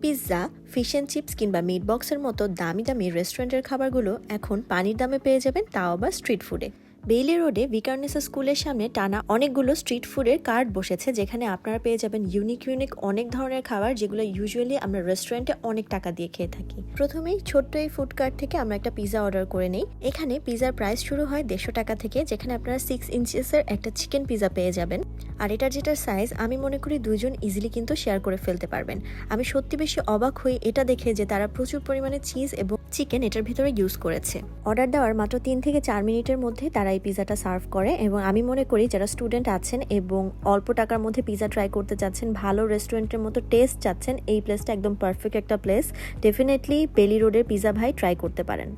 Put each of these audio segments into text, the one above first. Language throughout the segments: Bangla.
পিৎজা ফিশ অ্যান্ড চিপস কিংবা মিট বক্সের মতো দামি দামি রেস্টুরেন্টের খাবারগুলো এখন পানির দামে পেয়ে যাবেন তাও আবার স্ট্রিট ফুডে বেইলি রোডে ভিকার্নেসা স্কুলের সামনে টানা অনেকগুলো স্ট্রিট ফুডের কার্ড বসেছে, যেখানে আপনারা পেয়ে যাবেন ইউনিক ইউনিক অনেক ধরনের খাবার, যেগুলো ইউজুয়ালি আমরা রেস্টুরেন্টে অনেক টাকা দিয়ে খেয়ে থাকি। প্রথমেই ছোট্ট এই ফুড কার্ট থেকে আমরা একটা পিৎজা অর্ডার করে নিই। এখানে পিৎজার প্রাইস শুরু হয় দেড়শো টাকা থেকে, যেখানে আপনারা সিক্স ইঞ্চেসের একটা চিকেন পিৎজা পেয়ে যাবেন। আর এটার যেটা সাইজ আমি মনে করি দুজন ইজিলি কিন্তু শেয়ার করে ফেলতে পারবেন। আমি সত্যি বেশি অবাক হই এটা দেখে যে তারা প্রচুর পরিমাণে চিজ এবং চিকেন এটার ভিতরে ইউজ করেছে। অর্ডার দেওয়ার মাত্র তিন থেকে চার মিনিটের মধ্যে তারা এই পিজাটা সার্ভ করে এবং আমি মনে করি যারা স্টুডেন্ট আছেন এবং অল্প টাকার মধ্যে পিজা ট্রাই করতে চাচ্ছেন, ভালো রেস্টুরেন্টের মতো টেস্ট চাচ্ছেন, এই প্লেসটা একদম পারফেক্ট একটা প্লেস। ডেফিনেটলি বেলি রোডের পিজা ভাই ট্রাই করতে পারেন।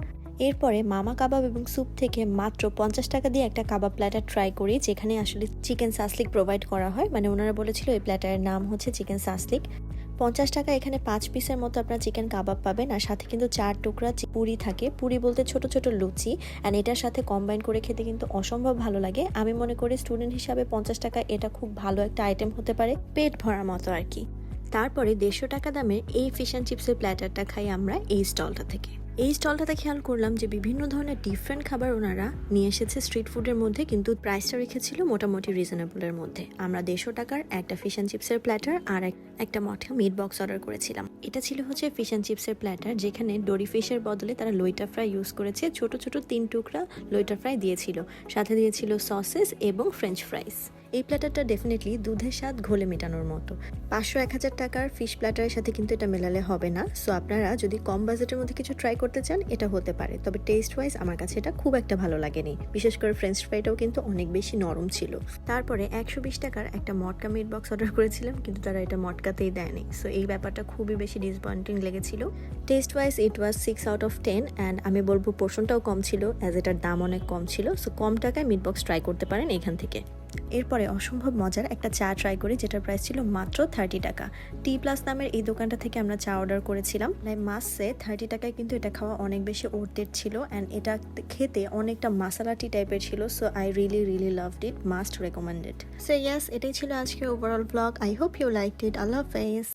এরপরে মামা কাবাব এবং স্যুপ থেকে মাত্র পঞ্চাশ টাকা দিয়ে একটা কাবাব প্ল্যাটার ট্রাই করি, যেখানে আসলে চিকেন সাসলিক প্রোভাইড করা হয়। মানে ওনারা বলেছিল এই প্ল্যাটারের নাম হচ্ছে চিকেন সাসলিক। পঞ্চাশ টাকা এখানে পাঁচ পিসের মতো আপনার চিকেন কাবাব পাবেন। আর সাথে কিন্তু চার টুকরা পুরি থাকে। পুরি বলতে ছোট ছোট লুচি। অ্যান্ড এটার সাথে কম্বাইন করে খেতে কিন্তু অসম্ভব ভালো লাগে। আমি মনে করি স্টুডেন্ট হিসাবে পঞ্চাশ টাকা এটা খুব ভালো একটা আইটেম হতে পারে। পেট ভরার মতো আর কি। তারপরে দেড়শো টাকা দামের এই ফিশ অ্যান্ড চিপসের প্ল্যাটারটা খাই আমরা এই স্টলটা থেকে। এই স্টলটাতে খেয়াল করলাম যে বিভিন্ন ধরনের ডিফারেন্ট খাবার ওনারা নিয়ে এসেছে স্ট্রিট ফুডের মধ্যে, কিন্তু প্রাইসটা রেখেছিল মোটামুটি রিজনেবলের মধ্যে। আমরা দেড়শো টাকার একটা ফিশ অ্যান্ড চিপসের প্ল্যাটার আর এক- একটা মঠা মিট বক্স অর্ডার করেছিলাম। এটা ছিল হচ্ছে ফিশ অ্যান্ড চিপসের প্ল্যাটার যেখানে ডোরি ফিশের বদলে তারা লইটা ফ্রাই ইউজ করেছে। ছোট ছোট তিন টুকরা লইটা ফ্রাই দিয়েছিল। সাথে দিয়েছিল সসেস এবং ফ্রেঞ্চ ফ্রাইস এই প্ল্যাটারটা ডেফিনেটলি দুধের স্বাদ ঘোলে মেটানোর মতো। পাঁচশো এক হাজার টাকার ফিশ প্ল্যাটারের সাথে কিন্তু এটা মেলালে হবে না। সো আপনারা যদি কম বাজেটের মধ্যে কিছু ট্রাই করতে চান, এটা হতে পারে। তবে টেস্ট ওয়াইজ আমার কাছে এটা খুব একটা ভালো লাগেনি। বিশেষ করে ফ্রেঞ্চ ফ্রাইটাও কিন্তু অনেক বেশি নরম ছিল। তারপরে একশো বিশ টাকার একটা মটকা মিট বক্স অর্ডার করেছিলাম। কিন্তু তারা এটা মটকাতেই দেয়নি। সো এই ব্যাপারটা খুবই বেশি ডিসপয়েন্টিং লেগেছিল। Taste wise it was six out of ten and আমি বলব পোর্শনটাও কম ছিল অ্যাজ এটার দাম অনেক কম ছিল। সো কম টাকায় মিট বক্স ট্রাই করতে পারেন এখান থেকে। এরপরে অসম্ভব মজার একটা চা ট্রাই করি, যেটার প্রাইস ছিল মাত্র থার্টি টাকা। টি প্লাস নামের এই দোকানটা থেকে আমরা চা অর্ডার করেছিলাম। তাই মাসে থার্টি টাকায় কিন্তু এটা খাওয়া অনেক বেশি ওর্থের ছিল অ্যান্ড এটা খেতে অনেকটা মাসালা টি টাইপের ছিল so I really really loved it must recommended so yes এটাই ছিল আজকের overall blog I hope you like it আল্লাহ হাফেজ